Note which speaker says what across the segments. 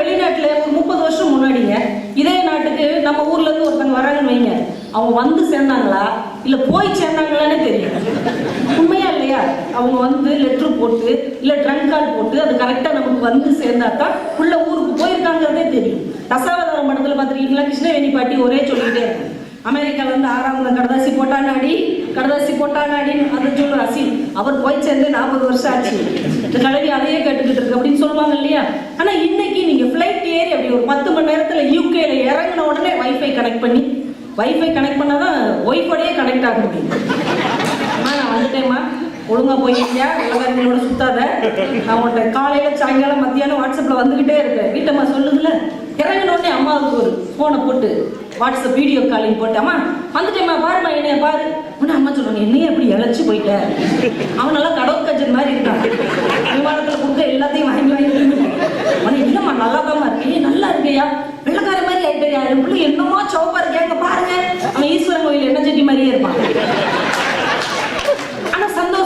Speaker 1: வெளிநாட்டில் ஒரு முப்பது வருஷம் முன்னாடிங்க இதே நாட்டுக்கு நம்ம ஊர்ல இருந்து ஒருத்தங்க வராங்கன்னு வைங்க. அவங்க வந்து சேர்ந்தாங்களா? இல்ல போய் சேர்ந்தாங்களான்னு தெரியும் உண்மையா இல்லையா? அவங்க வந்து லெட்டர் போட்டு இல்ல ட்ரங்க் கால் போட்டு அது கரெக்டா நமக்கு வந்து சேர்ந்தா தான் உள்ள ஊருக்கு போயிருக்காங்கிறதே தெரியும். தசாவதாரம் படத்துல பார்த்திருக்கீங்களா கிருஷ்ணவேணி பாட்டி ஒரே சொல்லிக்கிட்டே இருக்கும் அமெரிக்கால இருந்து ஆறாவது கடதாசி போட்டானாடி கடதாசி போட்டானாடின்னு அதை சொல்லு அசீல் அவர் போய் சேர்ந்து நாற்பது வருஷம் ஆச்சு. இந்த அதையே கேட்டுக்கிட்டு இருக்கு அப்படின்னு சொல்லுவாங்க இல்லையா? ஆனா இன்னைக்கு நீங்க ஃபிளைட் ஏறி அப்படி ஒரு பத்து மணி நேரத்துல யூகேல இறங்கின உடனே வைஃபை கனெக்ட் பண்ணி வைஃபை கனெக்ட் பண்ணாதான் ஒய்ஃபோடையே கனெக்ட் ஆக முடியும். அந்த நான் வந்துட்டேம்மா. ஒழுங்கா போயிருக்கியா உலகங்களோட சுத்தாத. நான் உன்கிட்ட காலையில சாயங்காலம் மத்தியானம் வாட்ஸ்அப்ல வந்துகிட்டே இருக்கேன் வீட்டம்மா சொல்லுதுல இறங்கின உடனே அம்மாவுக்கு ஒரு போனை போட்டு வாட்ஸ்அப் வீடியோ காலிங் போட்டாமா? வந்துட்டேம்மா பாருமா என்னைய பாரு. உடனே அம்மா சொல்றாங்க என்னைய எப்படி இழைச்சி போயிட்ட? அவனெல்லாம் கடவுள் கஜன் மாதிரி இருக்கான் விமானத்துல கொடுக்க எல்லாத்தையும் வாங்கி வாங்கி உனக்கு இல்லம்மா நல்லா தான் இருக்கேன் நல்லா இருக்கையா? வெள்ளக்கார மாதிரி ஆயிட்டையா என் பிள்ளை என்னமோ சோப்பா இருக்கேங்க பாருங்க. அவன் ஈஸ்வரன் கோயில் என்ன செட்டி மாதிரியே இருப்பான்.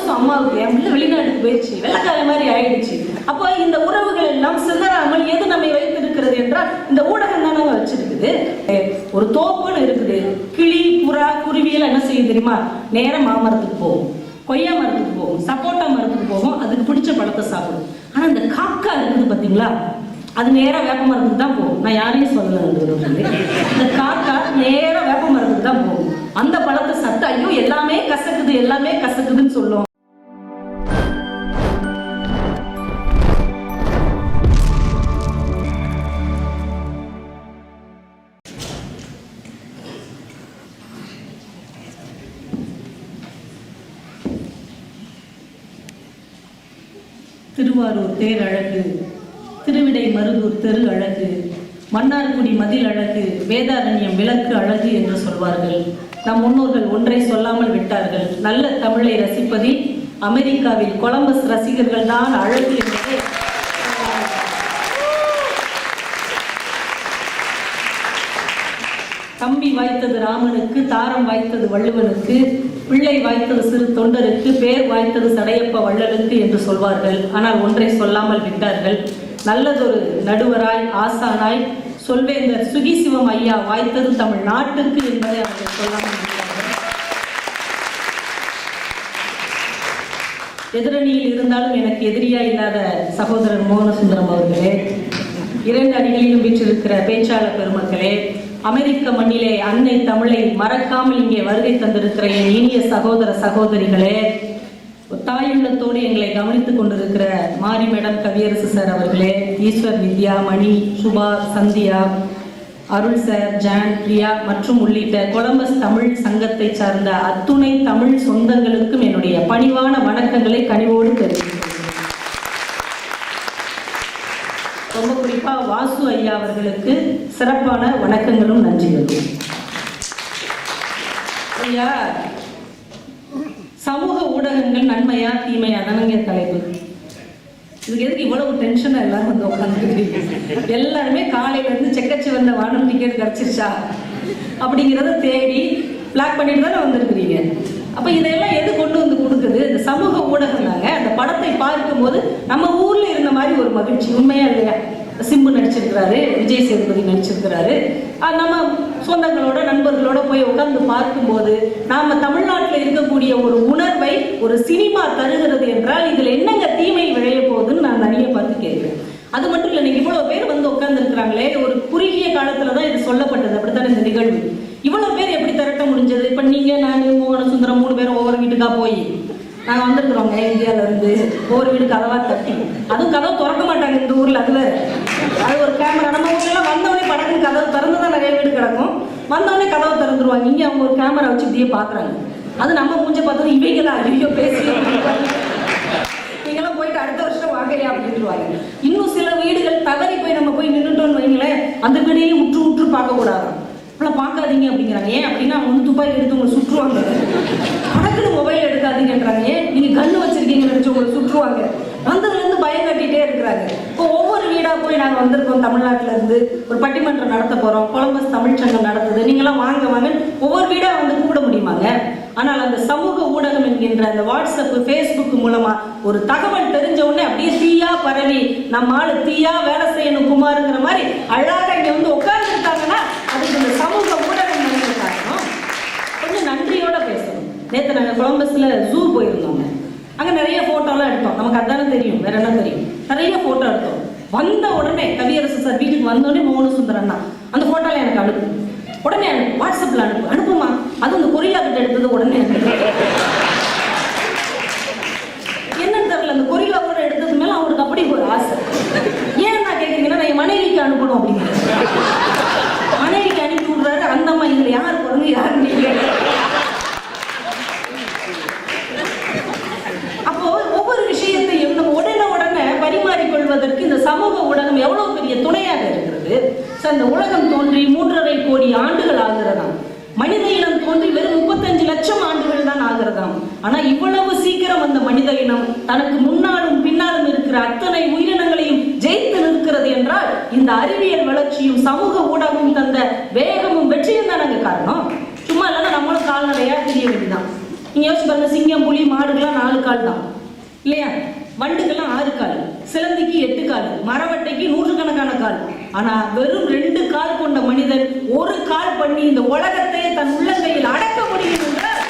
Speaker 1: சந்தோஷம் அம்மாவுக்கு என் பிள்ளை வெளிநாட்டுக்கு போயிடுச்சு வெள்ளக்கார மாதிரி ஆயிடுச்சு. அப்போ இந்த உறவுகள் எல்லாம் சிதறாமல் எது நம்மை வைத்திருக்கிறது என்றால் இந்த ஊடகம் தானே வச்சிருக்குது. ஒரு தோப்புன்னு இருக்குது. கிளி புறா குருவியெல்லாம் என்ன செய்யும் தெரியுமா? நேரம் மாமரத்துக்கு போகும். கொய்யா மரத்துக்கு போகும். சப்போட்டா மரத்துக்கு போகும். அதுக்கு பிடிச்ச பழத்தை சாப்பிடும். ஆனா இந்த காக்கா இருக்குது பாத்தீங்களா? அது நேரா வேப்ப மரத்துக்கு தான் போகும். நான் யாரையும் சொல்லல இந்த காக்கா நேரா வேப்ப மரத்துக்கு தான் போகும். அந்த பழத்தை சத்து ஐயோ எல்லாமே கசக்குது எல்லாமே கசக்குதுன்னு சொல்லுவோம் திருவாரூர் தேர் அழகு திருவிடை மருதூர் தெரு அழகு மன்னார்குடி மதில் அழகு வேதாரண்யம் விளக்கு அழகு என்று சொல்வார்கள். நம் முன்னோர்கள் ஒன்றை சொல்லாமல் விட்டார்கள். நல்ல தமிழை ரசிப்பதில் அமெரிக்காவில் கொலம்பஸ் ரசிகர்கள் தான் அழகு கம்பி தம்பி வாய்த்தது ராமனுக்கு தாரம் வாய்த்தது வள்ளுவனுக்கு பிள்ளை வாய்த்தது சிறு தொண்டருக்கு பேர் வாய்த்தது சடையப்ப வள்ளலுக்கு என்று சொல்வார்கள். ஆனால் ஒன்றை சொல்லாமல் விட்டார்கள். நல்லதொரு நடுவராய் ஆசானாய் சொல்வேந்தர் சுகிசிவம் ஐயா வாய்த்தது தமிழ் நாட்டுக்கு என்பதை அவர்கள் சொல்லாமல் விட்டார்கள். எதிரணியில் இருந்தாலும் எனக்கு எதிரியா இல்லாத சகோதரர் மோகனசுந்தரம் அவர்களே இரண்டு அணிகளிலும் வீற்றிருக்கிற பேச்சாளர் பெருமக்களே அமெரிக்க மண்ணிலே அன்னை தமிழை மறக்காமல் இங்கே வருகை தந்திருக்கிற என் இனிய சகோதர சகோதரிகளே தாயுள்ளத்தோடு எங்களை கவனித்துக் கொண்டிருக்கிற மாரி மேடம் கவியரசு சார் அவர்களே ஈஸ்வர் வித்யா மணி சுபா சந்தியா அருள் சார் ஜான் பிரியா மற்றும் உள்ளிட்ட கொலம்பஸ் தமிழ் சங்கத்தை சார்ந்த அத்துணை தமிழ் சொந்தங்களுக்கும் என்னுடைய பணிவான வணக்கங்களை கனிவோடு தெரிவித்தேன் ஐயா அவர்களுக்கு சிறப்பான வணக்கங்களும் நன்றிகளும். ஐயா சமூக ஊடகங்கள் நன்மையா தீமையா? தானுங்க தலைப்பு. இதுக்கு எதுக்கு இவ்வளவு டென்ஷனா எல்லாரும் வந்து உட்காந்துருக்கீங்க எல்லாருமே காலையில இருந்து செக்கச்சி வந்த வானம் டிக்கெட் கிடைச்சிருச்சா? அப்படிங்கிறத தேடி பிளாக் பண்ணிட்டு தானே வந்திருக்கிறீங்க. அப்ப இதெல்லாம் எது கொண்டு வந்து கொடுக்குது? இந்த சமூக ஊடகம் தாங்க அந்த படத்தை பார்க்கும்போது நம்ம ஊர்ல இருந்த மாதிரி ஒரு மகிழ்ச்சி. உண்மையா இல்லையா? சிம்பு நடிச்சிருக்கிறாரு விஜய் சேதுபதி நடிச்சிருக்கிறாரு. நம்ம சொந்தங்களோட நண்பர்களோட போய் உட்கார்ந்து பார்க்கும்போது நாம தமிழ்நாட்டில் இருக்கக்கூடிய ஒரு உணர்வை ஒரு சினிமா தருகிறது என்றால் இதில் என்னங்க தீமை விளைய போகுதுன்னு நான் நிறைய பார்த்து கேட்குறேன். அது மட்டும் இல்லை நீங்கள் இவ்வளோ பேர் வந்து உட்கார்ந்துருக்கிறாங்களே ஒரு குறுகிய காலத்தில் தான் இது சொல்லப்பட்டது. அப்படித்தான் இந்த நிகழ்வு? இவ்வளோ பேர் எப்படி திரட்ட முடிஞ்சது? இப்போ நீங்கள் நான் மோகன சுந்தரம் மூணு பேரும் ஒவ்வொரு வீட்டுக்காக போய் நாங்கள் வந்திருக்கிறோங்க இந்தியாவிலேருந்து ஒவ்வொரு வீடு கதவாக தட்டி. அதுவும் கதவு திறக்க மாட்டாங்க இந்த ஊரில் அதில். அது ஒரு கேமரா நம்ம ஊர்லலாம் வந்தவொடனே படக்குன்னு கதவு திறந்து தான் நிறைய வீடு கிடக்கும். வந்தவொடனே கதவை திறந்துருவாங்க. இங்கே அவங்க ஒரு கேமரா வச்சு இப்படியே பார்க்குறாங்க அது நம்ம மூஞ்ச பார்த்தது இவைகளா ஐயோ பேசி. நீங்களாம் போயிட்டு அடுத்த வருஷம் வாங்கலையா அப்படின்ட்டுருவாங்க இன்னும் சில வீடுகள் தவறி போய் நம்ம போய் நின்றுட்டோம்னு வைங்களேன் அந்த வீடையும் உற்று உற்று பார்க்கக்கூடாது அவளை பார்க்காதீங்க அப்படிங்கிறாங்க. ஏன் அப்படின்னா அவங்க வந்து துப்பாக்கி எடுத்து உங்களை சுற்றுவாங்க. படக்குன்னு மொபைல் எடுக்காதீங்கன்றாங்க. ஏன்? நீங்க கண்ணு வச்சிருக்கீங்கன்னு நினைச்சு உங்களை சுற்றுவாங்க. வந்ததுலேருந்து பயம் கட்டிட்டே இருக்கிறாங்க. இப்போ ஒவ்வொரு வீடா போய் நாங்க வந்திருக்கோம் தமிழ்நாட்டுல இருந்து. ஒரு பட்டிமன்றம் நடத்த போறோம். கொலம்பஸ் தமிழ்ச்சங்கம் நடத்துது நீங்களாம் வாங்க வாங்க. ஒவ்வொரு வீடா வந்து கூப்பிட முடியுமாங்க? ஆனால் அந்த சமூக ஊடகம் என்கின்ற அந்த வாட்ஸ்அப் ஃபேஸ்புக் மூலமா ஒரு தகவல் தெரிஞ்ச உடனே அப்படியே தீயா பரவி நம்ம ஆளு தீயா வேலை செய்யணும் குமாருங்கிற மாதிரி அழகாக இங்க வந்து உட்கார்ந்துருக்காங்கன்னா அதுக்கு இந்த சமூக ஊடகம் காரணம் கொஞ்சம் நன்றியோட பேசணும். நேற்று நாங்கள் கொலம்பஸ்ல ஜூ போயிருந்தோங்க அங்கே நிறைய ஃபோட்டோலாம் எடுத்தோம். நமக்கு அதானே தெரியும். வேற என்ன தெரியும்? நிறைய ஃபோட்டோ எடுத்தோம். வந்த உடனே கவியரசு சார் வீட்டுக்கு வந்தோடனே மோகன அந்த போட்டோல எனக்கு அனுப்பு. உடனே அனுப்பு வாட்ஸ்அப்பில் அனுப்பு. அனுப்புமா? அது இந்த கொரியா கிட்ட எடுத்தது உடனே அனுப்பு என்னன்னு தெரியல அந்த கொரில்லா கூட எடுத்தது மேல அவருக்கு அப்படி ஒரு ஆசை ஏன் நான் கேட்குறீங்கன்னா நான் என் மனைவிக்கு அனுப்பணும் அப்படிங்கிறேன் மனைவிக்கு அனுப்பி விடுறாரு அந்த அம்மா இதுல யார் பிறகு யார் நீங்க அப்போ ஒவ்வொரு விஷயத்தையும் நம்ம உடனே உடனே பரிமாறிக்கொள்வதற்கு இந்த சமூக ஊடகம் எவ்வளவு பெரிய துணையாக இருக்கிறது So, இந்த உலகம் தோன்றி மூன்றரை கோடி ஆண்டுகள் ஆகிறதாம் மனித இனம் தோன்றி வெறும் முப்பத்தஞ்சு லட்சம் ஆண்டுகள் தான் ஆகிறதாம் ஆனா இவ்வளவு சீக்கிரம் அந்த மனித இனம் தனக்கு முன்னாலும் பின்னாலும் இருக்கிற அத்தனை உயிரினங்களையும் ஜெயித்து நிற்கிறது என்றால் இந்த அறிவியல் வளர்ச்சியும் சமூக ஊடகமும் தந்த வேகமும் வெற்றியும் தானங்க காரணம் சும்மா இல்லைன்னா நம்மளும் கால்நடையா தெரிய வேண்டியதான் நீங்க யோசிச்சு பாருங்க சிங்கம் புலி மாடுகள்லாம் நாலு கால் தான் இல்லையா வண்டுக்கெல்லாம் ஆறு கால் சிலந்திக்கு எட்டு கால் மரவட்டைக்கு நூற்றுக்கணக்கான ஆனால் ஆனா வெறும் ரெண்டு கால் கொண்ட மனிதன் ஒரு கால் பண்ணி இந்த உலகத்தையே தன் உள்ளங்கையில் அடக்க முடியும் என்றால்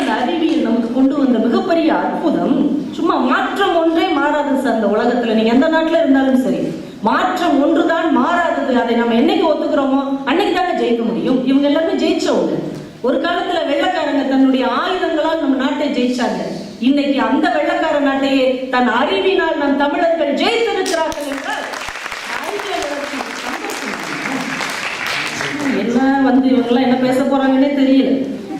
Speaker 1: அந்த அறிவியல் நமக்கு கொண்டு வந்த மிகப்பெரிய அற்புதம். சும்மா மாற்றம் ஒன்றே மாறாது சார் அந்த உலகத்துல. நீங்க எந்த நாட்டுல இருந்தாலும் சரி மாற்றம் ஒன்றுதான் மாறாதது. அதை நம்ம என்னைக்கு ஒத்துக்கிறோமோ அன்னைக்கு தாங்க ஜெயிக்க முடியும். இவங்க எல்லாருமே ஜெயிச்சவங்க. ஒரு காலத்துல வெள்ளக்காரங்க தன்னுடைய ஆயுதங்களால் நம்ம நாட்டை ஜெயிச்சாங்க. இன்னைக்கு அந்த வெள்ளக்கார நாட்டையே தன் அறிவினால் நம் தமிழர்கள் ஜெயித்திருக்கிறார்கள் என்றால் என்ன வந்து இவங்கெல்லாம் என்ன பேச போறாங்கன்னே தெரியல.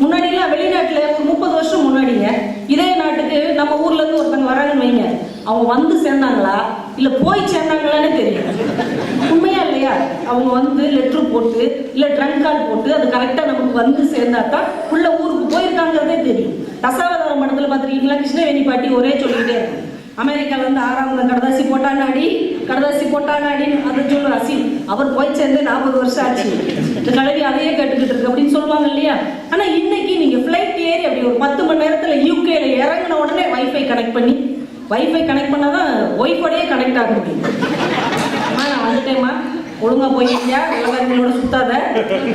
Speaker 1: முன்னாடிலாம் வெளிநாட்டுல ஒரு முப்பது வருஷம் முன்னாடிங்க இதே நாட்டுக்கு நம்ம ஊர்ல இருந்து ஒருத்தங்க வராங்கன்னு வைங்க. அவங்க வந்து சேர்ந்தாங்களா? இல்ல போய் சேர்ந்தாங்களான்னு தெரியும் உண்மையா இல்லையா? அவங்க வந்து லெட்டர் போட்டு இல்ல ட்ரங்க் கார்டு போட்டு அது கரெக்டா நமக்கு வந்து சேர்ந்தா தான் உள்ள ஊருக்கு போயிருக்காங்கிறதே தெரியும். தசாவதாரம் படத்துல பாத்திருக்கீங்களா கிருஷ்ணவேணி பாட்டி ஒரே சொல்லிக்கிட்டே இருக்கும். அமெரிக்கால இருந்து ஆறாவது கடதாசி போட்டானாடி கடதாசி போட்டானாடின்னு அதை சொல்லுற அசி அவர் போய் சேர்ந்து நாற்பது வருஷம் ஆச்சு. இந்த கலவி அதையே கேட்டுக்கிட்டு இருக்கு அப்படின்னு சொல்லுவாங்க இல்லையா? ஆனா இன்னைக்கு நீங்க ஃபிளைட் ஏறி அப்படி ஒரு பத்து மணி நேரத்துல யூகேல இறங்கின உடனே வைஃபை கனெக்ட் பண்ணி வைஃபை கனெக்ட் பண்ணாதான் ஒய்ஃபோடயே கனெக்ட் ஆக முடியும். அம்மா நான் வந்துட்டேம்மா. ஒழுங்கா போயிருக்கியா வெள்ளக்காரங்களோட சுத்தாத.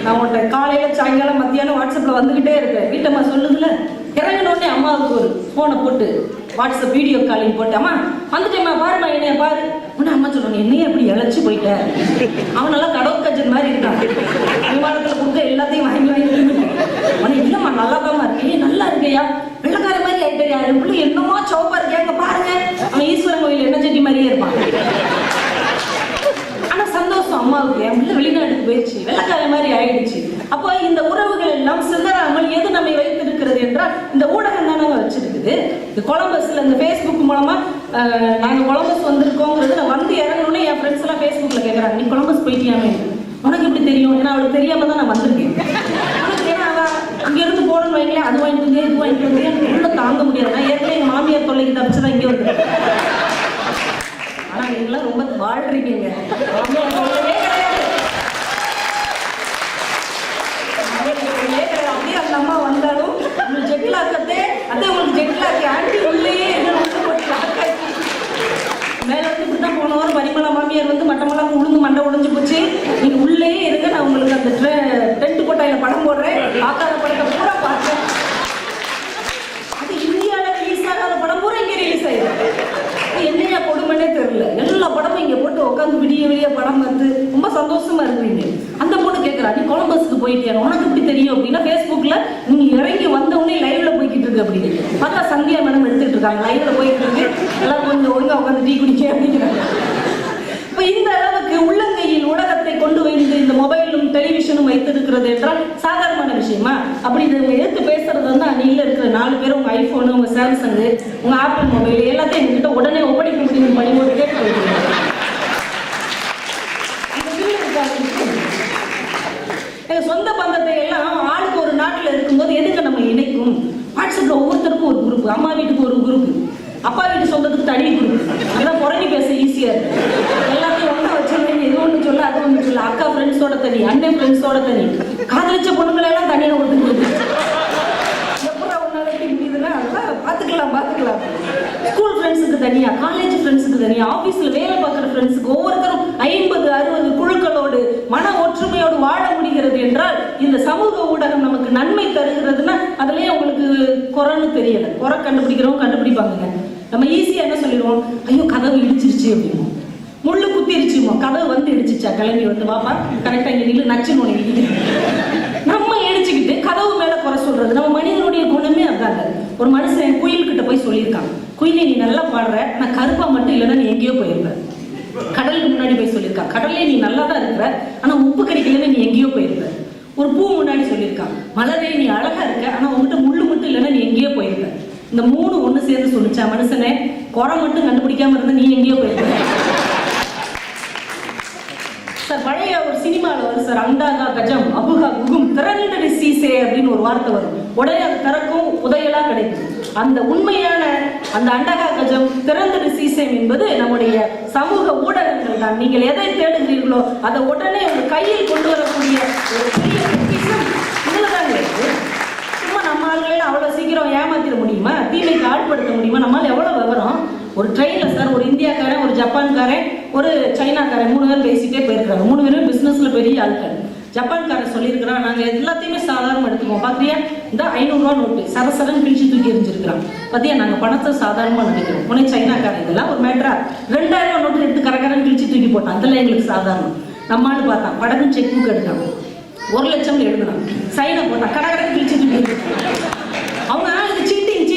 Speaker 1: நான் உன்ட்ட காலையில சாயங்காலம் மத்தியானம் வாட்ஸ்அப்ல வந்துக்கிட்டே இருக்கேன் வீட்டம்மா சொல்லுதுல இறங்கினோடனே அம்மாவுக்கு ஒரு ஃபோனை போட்டு வாட்ஸ்அப் வீடியோ காலிங் போட்டு அம்மா வந்துட்டேம்மா. பாருமா என்னைய பாரு. உடனே அம்மா சொல்லுவாங்க என்னையே அப்படி இழைச்சி போயிட்ட? அவன் கடவுள் கடவுக்கஜன் மாதிரி இருக்கான். விமானத்தில் கொடுக்க எல்லாத்தையும் வாங்கி வாங்கி தின்னுட்டான். இல்லைம்மா நல்லா தான் இருக்கேன் நல்லா இருக்கையா? வெள்ளக்கார கேட்டேன் என் பிள்ளை என்னமோ சோப்பா இருக்கேங்க பாருங்க. அவன் ஈஸ்வரன் கோயில் என்ன செட்டி மாதிரியே இருப்பான் ஆனா சந்தோஷம் அம்மாவுக்கு. என் பிள்ளை வெளிநாட்டுக்கு போயிடுச்சு. வெள்ளக்கார மாதிரி ஆயிடுச்சு. அப்போ இந்த உறவுகள் எல்லாம் சிதறாமல் எது நம்மை வைத்திருக்கிறது என்றால் இந்த ஊடகம் தானே வச்சிருக்குது. இந்த கொலம்பஸ்ல இந்த ஃபேஸ்புக் மூலமா அஹ், நாங்க கொலம்பஸ் வந்திருக்கோங்கிறது நான் வந்து இறங்கணும்னு என் ஃப்ரெண்ட்ஸ் எல்லாம் ஃபேஸ்புக்கில் கேட்குறாங்க நீ கொலம்பஸ் போயிட்டியாமே? உனக்கு எப்படி தெரியும்? ஏன்னா அவளுக்கு தெரியாம தான் நான் வந்திருக்கேன். உனக்கு ஏன்னா அவ இங்க போகணும்னு வைங்களேன் அது வாங்கிட்டு வந்து இது வாங்கிட்டு வந்து தாங்க முடியாது நான் ஏற்கனவே எங்க மாமியார் தொல்லைக்கு தப்பிச்சு தான் இங்கே வந்திருக்கேன் ஆனா நீங்களாம் ரொம்ப வாழ்றீங்க அப்படியே அந்த அம்மா வந்தாலும் உங்களுக்கு ஜெட்டில் ஆக்கத்தே அதே உங்களுக்கு ஜெட்டில் ஆக்கி ஆண்டி உள்ளேயே என்ன உள்ள போட்டு lock ஆக்கி. போன வாரம் பரிமளா மாமியார் வந்து மட்டமெல்லாம் உளுந்து மண்டை உடைஞ்சு போச்சு. நீங்க உள்ளேயே இருக்க நான் உங்களுக்கு அந்த டென்ட் கொட்டாயில படம் போடுறேன். பார்க்காத படத்தை பூரா பார்த்தேன் அது இந்தியால ரிலீஸ் ஆகாத படம் பூரா இங்க ரிலீஸ் ஆயிருக்கு இது என்னையா கொடுமைன்னே தெரியல எல்லா படமும் இங்க போட்டு உட்காந்து விடிய விடிய படம் வந்து ரொம்ப சந்தோஷமா இருக்கிறீங்க அந்த பொண்ணு கேக்குறா நீ கொலம்பஸ்க்கு போயிட்டியா? உனக்கு எப்படி தெரியும்? அப்படின்னா ஃபேஸ்புக்ல நீ இறங்கி வந்த லைவ்ல போய்கிட்டு இருக்கு அப்படின்னு. பார்த்தா சந்தியா மேடம் எடுத்துட்டு இருக்காங்க லைவ்ல போயிட்டு இருக்கு. எல்லாம் கொஞ்சம் ஒழுங்கா உட்காந்து டீ குடிக்க அப்படிங்கிறாங்க. இப்ப இந்த அளவுக்கு உள்ளங்கையில் ஊடகத்தை கொண்டு வந்து இந்த மொபைலும் டெலிவிஷனும் வைத்திருக்கிறது என்றால் சாதாரணமான விஷயமா? அப்படி இதை எடுத்து பேசுறது வந்து அணியில் இருக்கிற நாலு பேர் உங்க ஐபோனு உங்க சாம்சங் உங்க ஆப்பிள் மொபைல் எல்லாத்தையும் எங்ககிட்ட உடனே ஒப்படைக்க முடியும் பணி போட்டு கேட்டு போயிருக்கீங்க. இந்த bill இருக்காது. எங்க சொந்த பந்தத்தை எல்லாம் ஆளுக்கு ஒரு நாட்டில் இருக்கும்போது எதுக்கு நம்ம இணைக்கும்? வாட்ஸ்அப்பில் ஒவ்வொருத்தருக்கும் ஒரு குரூப் அம்மா வீட்டுக்கு ஒரு குரூப் அப்பா வீட்டு சொந்தத்துக்கு தனி குரூப் அதான் குறைஞ்சி பேச ஈஸியாக இருக்கு எல்லாத்தையும் ஒன்றா வச்சிருந்தீங்க இது ஒன்று சொல்ல அது ஒன்று சொல்ல அக்கா ஃப்ரெண்ட்ஸோட தனி அண்ணன் ஃப்ரெண்ட்ஸோட தனி. காதலிச்ச பொண்ணுங்களை எல்லாம் தனியா ஒதுக்குறது எப்படா உன்னால முடியுதுன்னா அதெல்லாம் பார்த்துக்கலாம் பார்த்துக்கலாம் ஃப்ரெண்ட்ஸுக்கு தனியா காலேஜ் ஃப்ரெண்ட்ஸுக்கு தனியா ஆஃபீஸில் வேலை பார்க்குற ஃப்ரெண்ட்ஸுக்கு ஒவ்வொருத்தரும் ஐம்பது அறுபது குழுக்களோடு மன ஒற்றுமையோடு வாழ முடிகிறது என்றால் இந்த சமூக ஊடகம் நமக்கு நன்மை தருகிறதுன்னா அதுலயே உங்களுக்கு குறைன்னு தெரியல. குறை கண்டுபிடிக்கிறவங்க கண்டுபிடிப்பாங்க நம்ம ஈஸியா என்ன சொல்லிடுவோம்? ஐயோ கதவு இடிச்சிருச்சு அப்படின்னு முள்ளு குத்திருச்சுமோ கதவு வந்து இடிச்சிச்சா? கிளம்பி வந்து வாப்பா கரெக்டா இங்கே நில்லு நச்சுன்னு ஒண்ணு நம்ம இடிச்சுக்கிட்டு கதவு மேல குறை சொல்றது நம்ம மனிதனுடைய குணமே அதாங்க. ஒரு மனுஷன் குயில் கிட்ட போய் சொல்லியிருக்காங்க குயிலி நீ நல்லா பாடுற நான் கருப்பா மட்டும் இல்லைன்னா நீ எங்கேயோ போயிருப்ப. கடலுக்கு முன்னாடி போய் சொல்லியிருக்கா. கடல்லே நீ நல்லா தான் இருக்கிற ஆனா உப்பு கிடைக்கலன்னு நீ எங்கேயோ போயிருப்ப. ஒரு பூ முன்னாடி சொல்லியிருக்கான் மலரே நீ அழகா இருக்க. ஆனா உங்ககிட்ட முள்ளு மட்டும் இல்லைன்னா நீ எங்கேயோ போயிருப்ப. இந்த மூணு ஒண்ணு சேர்ந்து சொல்லிச்சா மனுஷனே? குறை மட்டும் கண்டுபிடிக்காம இருந்தா நீ எங்கேயோ போயிருப்ப. சார் பழைய ஒரு சினிமாவில் வரும் சார். அண்டாகா கஜம் அபுகா குகும் திரண்டடி சீசே அப்படின்னு ஒரு வார்த்தை வரும். உடைய அது திறக்கும் உதையலா கிடைக்கும். அந்த உண்மையான அந்த அண்டகா கஜம் திறந்தது சீசேம் என்பது நம்முடைய சமூக ஊடகங்கள் தான். நீங்கள் எதை தேடுகிறீர்களோ அதை உடனே உங்க கையில் கொண்டு வரக்கூடிய ஒரு பெரிய பொக்கிஷம் இருக்கு சும்மா நம்ம ஆளுங்களே அவ்வளவு சீக்கிரம் ஏமாத்திட முடியுமா? தீமைக்கு ஆட்படுத்த முடியுமா? நம்மளால் எவ்வளவு விவரம்? ஒரு ட்ரெயின்ல சார் ஒரு இந்தியாக்காரன் ஒரு ஜப்பான்காரன் ஒரு சைனாக்காரன் மூணு பேர் பேசிட்டே போயிருக்காங்க மூணு பேரும் பிசினஸ்ல பெரிய ஆட்கள். ஜப்பான்காரன் சொல்லியிருக்கிறான் நாங்கள் எல்லாத்தையுமே சாதாரணம் எடுத்துக்குவோம். பாத்தியா? இந்த ஐநூறுரூவா நோட்டு சரசரன்னு பிரிச்சு தூக்கி எரிஞ்சிருக்கிறான் பார்த்தியா நாங்கள் பணத்தை சாதாரணமாக நினைக்கிறோம் உடனே சைனாக்காரன் இதெல்லாம் ஒரு மேட்ரா ரெண்டாயிரம் ரூபா நோட்டு எடுத்து கரகரன்னு கிழிச்சு தூக்கி போட்டான். அதெல்லாம் எங்களுக்கு சாதாரணம். நம்மான்னு பார்த்தான். படகு செக் புக் எடுத்தான். ஒரு லட்சம் எழுதுனான். சைனை போட்டான். கடகரன் கிழிச்சு தூக்கி எறிஞ்சிட்டான். அவங்க ஆனா இது சீட்டிங்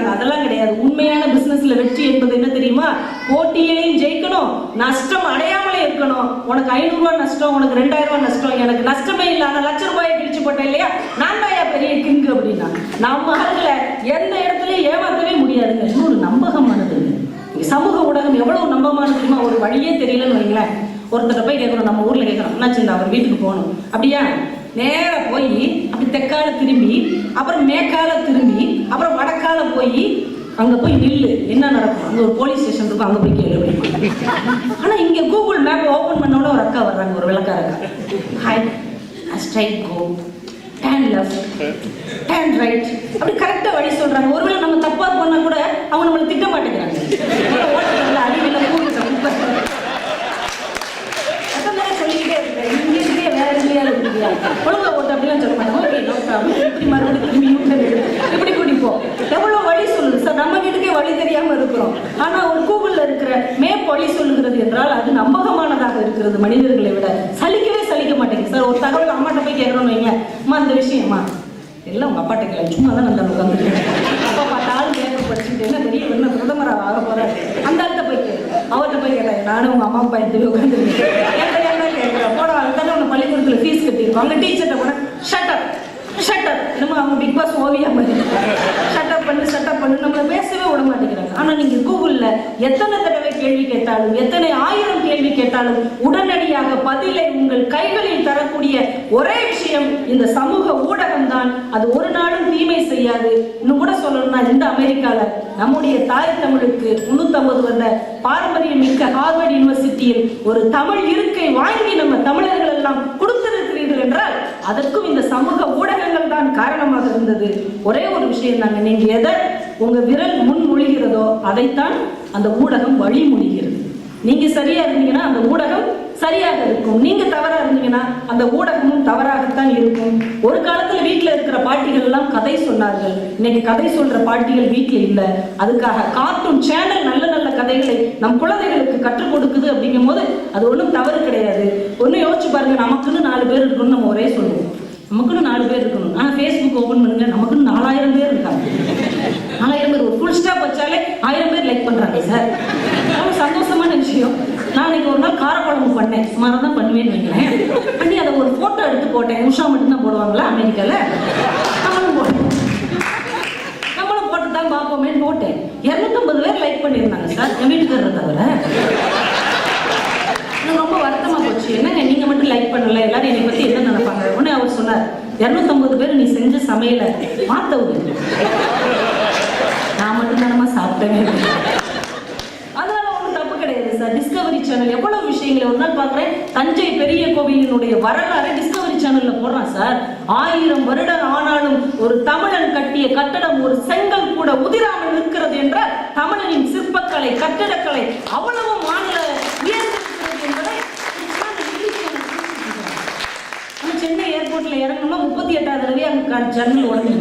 Speaker 1: சீட்டிங் அதெல்லாம் கிடையாது. உண்மையான பிசினஸ்ல வெற்றி என்பது என்ன தெரியுமா? போட்டியிலையும் ஜெயிக்கணும். நஷ்டம் அடையாமலே இருக்கணும். உனக்கு ஐநூறு ரூபாய் நஷ்டம் உனக்கு ரெண்டாயிரம் ரூபாய் நஷ்டம். எனக்கு நஷ்டமே இல்லாத லட்ச ரூபாயை கிழிச்சு போட்டேன் இல்லையா? நான் தான் பெரிய கிங்கு அப்படின்னா. நம்ம ஆளுங்களை எந்த இடத்துலயும் ஏமாற்றவே முடியாதுங்க. இன்னொரு நம்பகமானது. சமூக ஊடகம் எவ்வளவு நம்பகமானது தெரியுமா? ஒரு வழியே தெரியலன்னு வைங்களேன். ஒருத்தர் போய் கேட்கணும். நம்ம ஊர்ல கேட்கணும். என்ன சின்ன அவர் வீட்டுக்கு போகணும். அப்படியா? நேராக போய் அப்படி தெற்கால திரும்பி அப்புறம் மேற்கால திரும்பி அப்புறம் வடக்கால போய் அங்கே போய் நில்லு. என்ன நடக்கும்? அங்கே ஒரு போலீஸ் ஸ்டேஷன் இருக்கும் அங்கே போய் கேளு ஆனால் இங்கே கூகுள் மேப் ஓப்பன் பண்ண உடனே ஒரு அக்கா வர்றாங்க ஒரு விளக்கார அக்கா. Hi straight go then left then right அப்படி கரெக்டாக வழி சொல்கிறாங்க ஒருவேளை நம்ம தப்பாக பண்ணால் கூட அவங்க நம்மளை திட்ட மாட்டேங்கிறாங்க ஓட்டத்துல அடிவில் கூட்டு குப்பை அதான் தானே சொல்லிக்கிட்டே இருக்கேன். இங்க இருக்கியா, வேற எங்கேயாவது இருக்கியா? ஒழுங்கா ஓட்டு அப்படிலாம் சொல்ல மாட்டாங்க. Okay, no problem. இப்படி மறுபடியும் திரும்பி U-turn எடு. இப்படி கூட்டிப்போ. எவ்வளவு வழி சொல்லுது சார் நம்ம வீட்டுக்கே வழி தெரியாம இருக்கிறோம். ஆனா ஒரு கூகுள்ல இருக்கிற மே பொழி சொல்லுகிறது என்றால் அது நம்பகமானதாக இருக்கிறது மனிதர்களை விட. சலிக்கவே சலிக்க மாட்டேங்குது. சார் ஒரு தகவல் அம்மாட்ட போய் கேட்கறோம்னு வைங்க அம்மா இந்த விஷயமா? எல்லாம் உங்க அப்பாட்ட கேட்கல சும்மா தான் நல்லா உட்காந்துருக்கேன் அப்பா பார்த்தாலும் பேப்பர் படிச்சுட்டு என்ன பெரிய என்ன பிரதமரா ஆக போறாரு அந்த ஆள்கிட்ட போய் கேட்கு அவர்கிட்ட போய் கேட்டேன் நானும் உங்க அம்மா அப்பா எடுத்து உட்காந்துருக்கேன் என்கிட்ட என்ன கேட்கிறேன் போட அதுதானே உங்கள் பள்ளிக்கூடத்துல ஃபீஸ் கட்டியிருக்கோம் அங்க டீச்சர்கிட்ட கூட ஷட்டர் ஷட்டர் என்னமோ அவங்க பிக் பாஸ் ஓவியா மாதிரி? ஷட்டப் பண்ணு ஷட்டப் பண்ணு. நம்மளை பேசவே விட மாட்டேங்கிறாங்க. ஆனா நீங்க கூகுள்ல எத்தனை தடவை கேள்வி கேட்டாலும் எத்தனை ஆயிரம் கேள்வி கேட்டாலும் உடனடியாக பதிலை உங்கள் கைகளில் தரக்கூடிய ஒரே விஷயம் இந்த சமூக ஊடகம் தான் அது ஒரு நாளும் தீமை செய்யாது. இன்னும் கூட சொல்லணும்னா இந்த அமெரிக்கால நம்முடைய தாய் தமிழுக்கு முன்னூத்தம்பது வருட பாரம்பரியம் மிக்க ஹார்வர்ட் யூனிவர்சிட்டியில் ஒரு தமிழ் இருக்கை வாங்கி நம்ம தமிழர்கள் எல்லாம் கொடுத்திருக்கிறீர்கள் என்றால் அதற்கும் இந்த சமூக ஊடகங்கள் தான் காரணமாக இருந்தது. ஒரே ஒரு விஷயம் தாங்க நீங்க எதை உங்க விரல் முன்மொழிகிறதோ அதைத்தான் அந்த ஊடகம் வழிமொழிகிறது. நீங்க சரியா இருந்தீங்கன்னா அந்த ஊடகம் சரியாக இருக்கும். நீங்க தவறா இருந்தீங்கன்னா அந்த ஊடகமும் தவறாகத்தான் இருக்கும். ஒரு காலத்துல வீட்டுல இருக்கிற பாட்டிகள் எல்லாம் கதை சொன்னார்கள். இன்னைக்கு கதை சொல்ற பாட்டிகள் வீட்டுல இல்ல. அதுக்காக கார்ட்டூன் சேனல் நல்ல கதைகளை நம் குழந்தைகளுக்கு கற்றுக் கொடுக்குது அப்படிங்கும் போது அது ஒன்றும் தவறு கிடையாது. ஒன்றும் யோசிச்சு பாருங்க நமக்குன்னு நாலு பேர் இருக்கணும்னு நம்ம ஒரே சொல்லுவோம். நமக்குன்னு நாலு பேர் இருக்கணும். ஆனால் ஃபேஸ்புக் ஓப்பன் பண்ணுங்க நமக்குன்னு நாலாயிரம் பேர் இருக்காங்க. நாலாயிரம் பேர் ஒரு ஃபுல் ஸ்டாப் வச்சாலே ஆயிரம் பேர் லைக் பண்ணுறாங்க சார். ரொம்ப சந்தோஷமான விஷயம். நான் இன்னைக்கு ஒரு நாள் காரக்குழம்பு பண்ணேன். சுமாராக தான் பண்ணுவேன்னு வைங்களேன். பண்ணி அதை ஒரு ஃபோட்டோ எடுத்து போட்டேன். உஷா மட்டும்தான் போடுவாங்களா அமெரிக்காவில் நம்மளும் போட்டேன் பார்ப்போமேன்னு போட்டேன். இரநூத்தம்பது பேர் லைக் பண்ணியிருந்தாங்க சார் என் வீட்டுக்காரரை தவிர. எனக்கு ரொம்ப வருத்தமாக போச்சு. என்னங்க நீங்கள் மட்டும் லைக் பண்ணல? எல்லாரும் என்னை பற்றி என்ன நினைப்பாங்க? உடனே அவர் சொன்னார் இரநூத்தம்பது பேர் நீ செஞ்ச சமையல மாத்த உதவி நான் மட்டும் தானமா சாப்பிட்டேன். அதனால ஒன்றும் தப்பு கிடையாது சார் டிஸ்கவரி சேனல் எவ்வளவு விஷயங்களை ஒரு நாள் பார்க்குறேன். தஞ்சை பெரிய கோவிலினுடைய வரலாறு டிஸ்கவரி சேனலில் போடுறான் சார் ஆயிரம் வருடம் ஆனாலும் ஒரு தமிழன் கட்டிய கட்டடம் ஒரு செங்கல் கூட உதிராமல் இருக்கிறது என்ற தமிழனின் சிற்பக்கலை கட்டடக்கலை அவ்வளவு மாநில சென்னை ஏர்போர்ட்ல இறங்கணும்னா முப்பத்தி எட்டாவது தடவை அங்க ஜன்னல் உடனே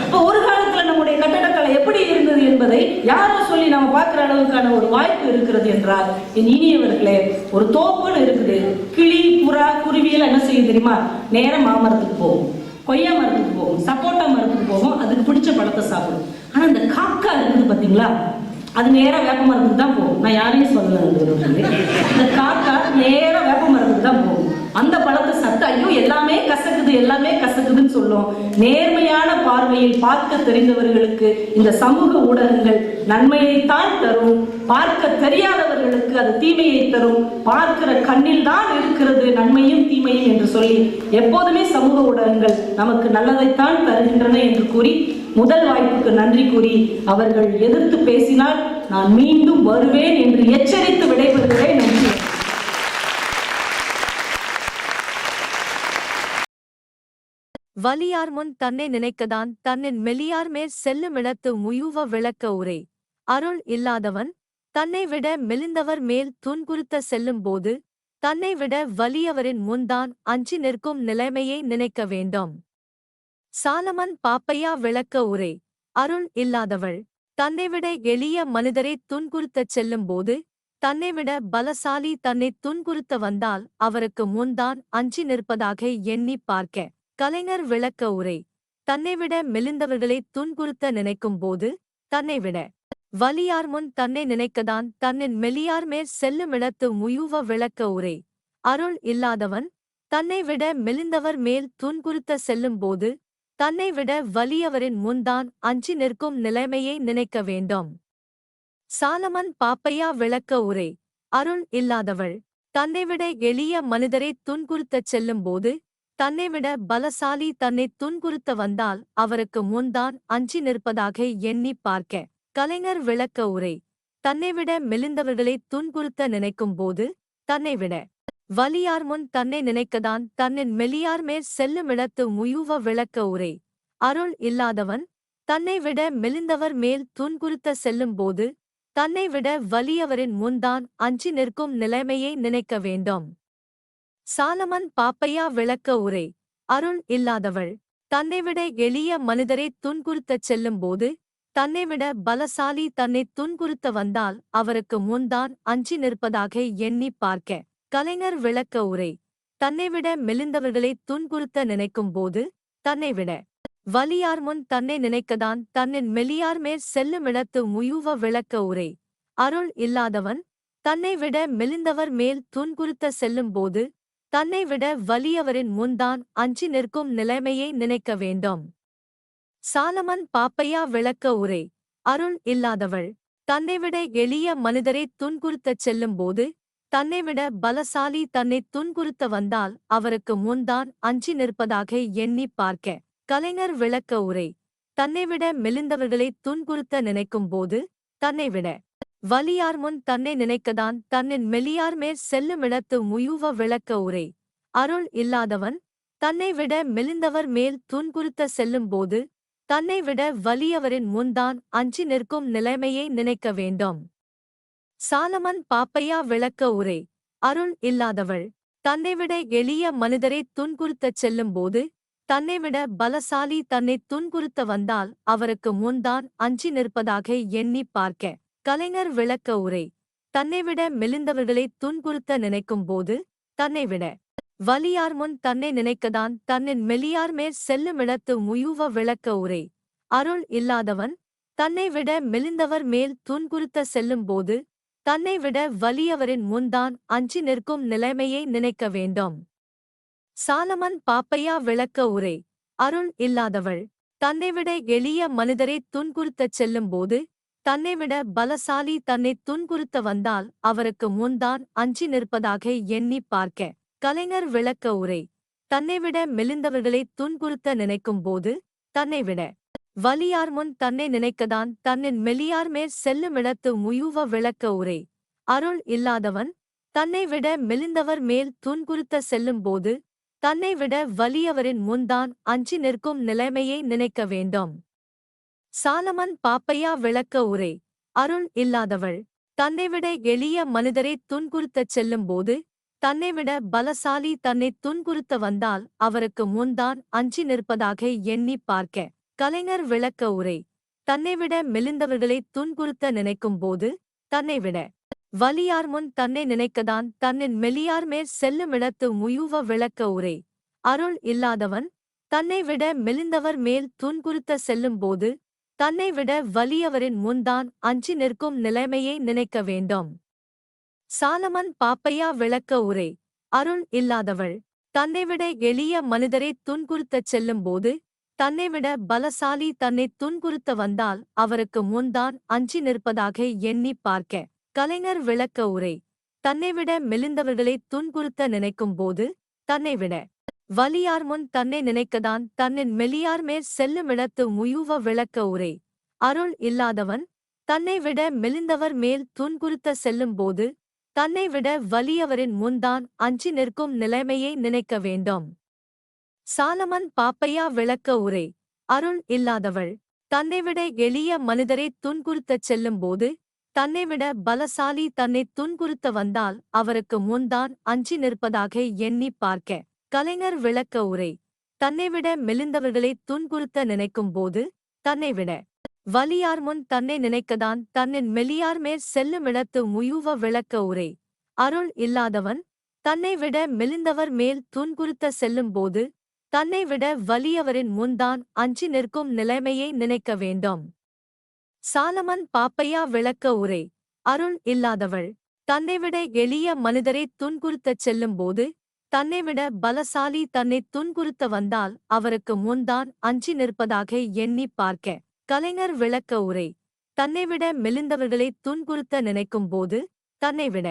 Speaker 1: இப்போ ஒரு கால நம்முடைய கட்டடக்கலை எப்படி இருந்தது என்பதை யாரோ சொல்லி நம்ம பார்க்குற அளவுக்கான ஒரு வாய்ப்பு இருக்கிறது என்றால் என் இனியவர்களே ஒரு தோப்புன்னு இருக்குது. கிளி புறா குருவியெல்லாம் என்ன செய்யும் தெரியுமா? நேரம் மாமரத்துக்கு போகும். கொய்யா மரத்துக்கு போகும். சப்போட்டா மரத்துக்கு போகும். அதுக்கு பிடிச்ச பழத்தை சாப்பிடும். ஆனால் இந்த காக்கா இருக்குது பார்த்தீங்களா? அது நேராக வேப்ப மரத்துக்கு தான் போகும். நான் யாரையும் சொல்லலை அந்த காக்கா நேராக வேப்ப மரத்துக்கு தான் போகும். அந்த பழத்து சத்து ஐயோ எல்லாமே கசக்குது எல்லாமே கசக்குதுன்னு சொல்லும். நேர்மையான பார்வையில் பார்க்க தெரிந்தவர்களுக்கு இந்த சமூக ஊடகங்கள் நன்மையைத்தான் தரும். பார்க்க தெரியாதவர்களுக்கு அது தீமையை தரும். பார்க்கிற கண்ணில் தான் இருக்கிறது நன்மையும் தீமையும் என்று சொல்லி எப்போதுமே சமூக ஊடகங்கள் நமக்கு நல்லதைத்தான் தருகின்றன என்று கூறி முதல் வாய்ப்புக்கு நன்றி கூறி அவர்கள் எதிர்த்து பேசினால் நான் மீண்டும் வருவேன் என்று எச்சரித்து விடைபெறுகிறேன். நன்றி.
Speaker 2: வலியார் முன் தன்னை நினைக்கதான் தன்னின் மெலியார் மேல் செல்லுமிடத்து முயுவ விளக்க உரை. அருள் இல்லாதவன் தன்னை விட மெலிந்தவர் மேல் துன்புறுத்த செல்லும் போது தன்னை விட வலியவரின் முன்தான் அஞ்சி நிற்கும் நிலைமையை நினைக்க வேண்டும். சாலமன் பாப்பையா விளக்க உரை. அருள் இல்லாதவள் தன்னை விட எளிய மனிதரை துன்புறுத்தச் செல்லும் போது தன்னை விட பலசாலி தன்னை துன்புறுத்த வந்தால் அவருக்கு முன்தான் அஞ்சி நிற்பதாக எண்ணி பார்க்க. கலைஞர் விளக்க உரை. தன்னைவிட மெலிந்தவர்களை துன்புறுத்த நினைக்கும் போது தன்னைவிட வலியார் முன் தன்னை நினைக்கதான் தன்னின் மெலியார் மேற் செல்லுமிடத்து முயுவ விளக்க உரை. அருள் இல்லாதவன் தன்னை விட மெலிந்தவர் மேல் துன்புறுத்த செல்லும் போது தன்னை விட வலியவரின் முன்தான் அஞ்சி நிற்கும் நிலைமையை நினைக்க வேண்டும். சாலமன் பாப்பையா விளக்க உரை. அருள் இல்லாதவள் தன்னைவிட எளிய மனிதரை துன்புறுத்தச் செல்லும் தன்னைவிட தன்னை விட பலசாலி தன்னை துன்புறுத்த வந்தால் அவருக்கு முன்தான் அஞ்சி நிற்பதாக எண்ணி பார்க்க. கலைஞர் விளக்க உரை. தன்னை விட மெலிந்தவர்களை துன்புறுத்த நினைக்கும் போது தன்னை விட வலியார் முன் தன்னை நினைக்கதான் தன்னின் மெலியார் மேற் செல்லுமிடத்து முயுவ விளக்க உரை. அருள் இல்லாதவன் தன்னை விட மெலிந்தவர் மேல் துன்புறுத்த செல்லும் போது தன்னை விட வலியவரின் முன்தான் அஞ்சி நிற்கும் நிலைமையை நினைக்க வேண்டும். சாலமன் பாப்பையா விளக்க உரை. அருள் இல்லாதவள். தன்னைவிட எளிய மனிதரை துன்புறுத்தச் செல்லும்போது தன்னைவிட பலசாலி தன்னை துன்புறுத்த வந்தால் அவருக்கு முன்தான் அஞ்சி நிற்பதாக எண்ணி பார்க்க. கலைஞர் விளக்க உரை. தன்னைவிட மெலிந்தவர்களை துன்புறுத்த நினைக்கும் போது தன்னைவிட வலியார் முன் தன்னை நினைக்கதான் தன்னின் மெலியார் மேற் செல்லுமிடத்து முயுவ விளக்க உரை. அருள் இல்லாதவன். தன்னை விட மெலிந்தவர் மேல் துன்புறுத்த செல்லும்போது தன்னை விட வலியவரின் முன்தான் அஞ்சி நிற்கும் நிலைமையை நினைக்க வேண்டும். சாலமன் பாப்பையா விளக்க உரை. அருள் இல்லாதவள். தன்னைவிட எளிய மனிதரை துன்புறுத்தச் செல்லும்போது தன்னைவிட பலசாலி தன்னை துன்புறுத்த வந்தால் அவருக்கு முன்தான் அஞ்சி நிற்பதாக எண்ணி பார்க்க. கலைஞர் விளக்க உரை. தன்னைவிட மெலிந்தவர்களை துன்புறுத்த நினைக்கும் போது தன்னைவிட வலியார் முன் தன்னை நினைக்கதான் தன்னின் மெலியார் மேற் செல்லுமிடத்து முயுவ விளக்க உரை. அருள் இல்லாதவன் தன்னை விட மெலிந்தவர் மேல் துன்புறுத்த செல்லும்போது தன்னை விட வலியவரின் முன்தான் அஞ்சி நிற்கும் நிலைமையை நினைக்க வேண்டும். சாலமன் பாப்பையா விளக்க உரை. அருள் இல்லாதவள் தன்னை விட எளிய மனிதரை துன்புறுத்தச் செல்லும்போது தன்னை விட பலசாலி தன்னை துன்புறுத்த வந்தால் அவருக்கு முன்தான் அஞ்சி நிற்பதாக எண்ணி பார்க்க. கலைஞர் விளக்க உரை. தன்னைவிட மெலிந்தவர்களை துன்புறுத்த நினைக்கும் போது தன்னைவிட வலியார் முன் தன்னை நினைக்கதான் தன்னின் மெலியார் மேற் செல்லுமிடத்து முயுவ விளக்க உரை. அருள் இல்லாதவன் தன்னை விட மெலிந்தவர் மேல் துன்புறுத்த செல்லும் போது தன்னை விட வலியவரின் முன்தான் அஞ்சி நிற்கும் நிலைமையை நினைக்க வேண்டும். சாலமன் பாப்பையா விளக்க உரை. அருள் இல்லாதவள் தன்னைவிட எளிய மனிதரை துன்புறுத்தச் செல்லும் தன்னைவிட பலசாலி தன்னை துன்புறுத்த வந்தால் அவருக்கு முன்தான் அஞ்சி நிற்பதாக எண்ணி பார்க்க. கலைஞர் விளக்க உரை. தன்னைவிட மெலிந்தவர்களை துன்புறுத்த நினைக்கும் போது தன்னைவிட வலியார் முன் தன்னை நினைக்கதான் தன்னின் மெலியார் மேற் செல்லுமிடத்து முயுவ விளக்க உரை. அருள் இல்லாதவன் தன்னை விட மெலிந்தவர் மேல் துன்புறுத்த செல்லும் போது தன்னை விட வலியவரின் முன்தான் அஞ்சி நிற்கும் நிலைமையை நினைக்க வேண்டும். சாலமன் பாப்பையா விளக்க உரை. அருள் இல்லாதவள். தன்னைவிட எளிய மனிதரை துன்புறுத்தச் செல்லும்போது தன்னைவிட பலசாலி தன்னை துன்புறுத்த வந்தால் அவருக்கு முன்தான் அஞ்சி நிற்பதாக எண்ணி பார்க்க. கலைஞர் விளக்க உரை. தன்னைவிட மெலிந்தவர்களை துன்புறுத்த நினைக்கும்போது தன்னைவிட வலியார் முன் தன்னை நினைக்கதான் தன்னின் மெலியார் மேற் செல்லுமிடத்து முயுவ விளக்க உரை. அருள் இல்லாதவன். தன்னை விட மெலிந்தவர் மேல் துன்புறுத்த செல்லும்போது தன்னை விட வலியவரின் முன்தான் அஞ்சி நிற்கும் நிலைமையை நினைக்க வேண்டும். சாலமன் பாப்பையா விளக்க உரை அருள் இல்லாதவள் தன்னைவிட எளிய மனிதரை துன்புறுத்தச் செல்லும்போது தன்னைவிட பலசாலி தன்னை துன்புறுத்த வந்தால் அவருக்கு முன்தான் அஞ்சி நிற்பதாக எண்ணி பார்க்க. கலைஞர் விளக்க உரை தன்னைவிட மெலிந்தவர்களை துன்புறுத்த நினைக்கும் போது தன்னைவிட வலியார் முன் தன்னை நினைக்கதான் தன்னின் மெலியார் மேற் செல்லுமிடத்து முயுவ விளக்க உரை. அருள் இல்லாதவன் தன்னை விட மெலிந்தவர் மேல் துன்புறுத்த செல்லும்போது தன்னை விட வலியவரின் முன்தான் அஞ்சி நிற்கும் நிலைமையை நினைக்க வேண்டும். சாலமன் பாப்பையா விளக்க உரை. அருள் இல்லாதவள் தன்னைவிட எளிய மனிதரை துன்புறுத்தச் செல்லும்போது தன்னைவிட பலசாலி தன்னை துன்புறுத்த வந்தால் அவருக்கு முன்தான் அஞ்சி நிற்பதாக எண்ணி பார்க்க. கலைஞர் விளக்க உரை. தன்னைவிட மெலிந்தவர்களை துன்புறுத்த நினைக்கும்போது தன்னைவிட வலியார் முன் தன்னை நினைக்கதான் தன்னின் மெலியார் மேற் செல்லுமிடத்து முயுவ விளக்க உரை. அருள் இல்லாதவன் தன்னை விட மெலிந்தவர் மேல் துன்புறுத்த செல்லும்போது தன்னை விட வலியவரின் முன்தான் அஞ்சி நிற்கும் நிலைமையை நினைக்க வேண்டும். சாலமன் பாப்பையா விளக்க உரை. அருள் இல்லாதவள் தன்னைவிட எளிய மனிதரை துன்புறுத்தச் செல்லும்போது தன்னைவிட பலசாலி தன்னை துன்புறுத்த வந்தால் அவருக்கு முன்தான் அஞ்சி நிற்பதாக எண்ணி பார்க்க. கலைஞர் விளக்க உரை. தன்னைவிட மெலிந்தவர்களை துன்புறுத்த நினைக்கும் போது தன்னைவிட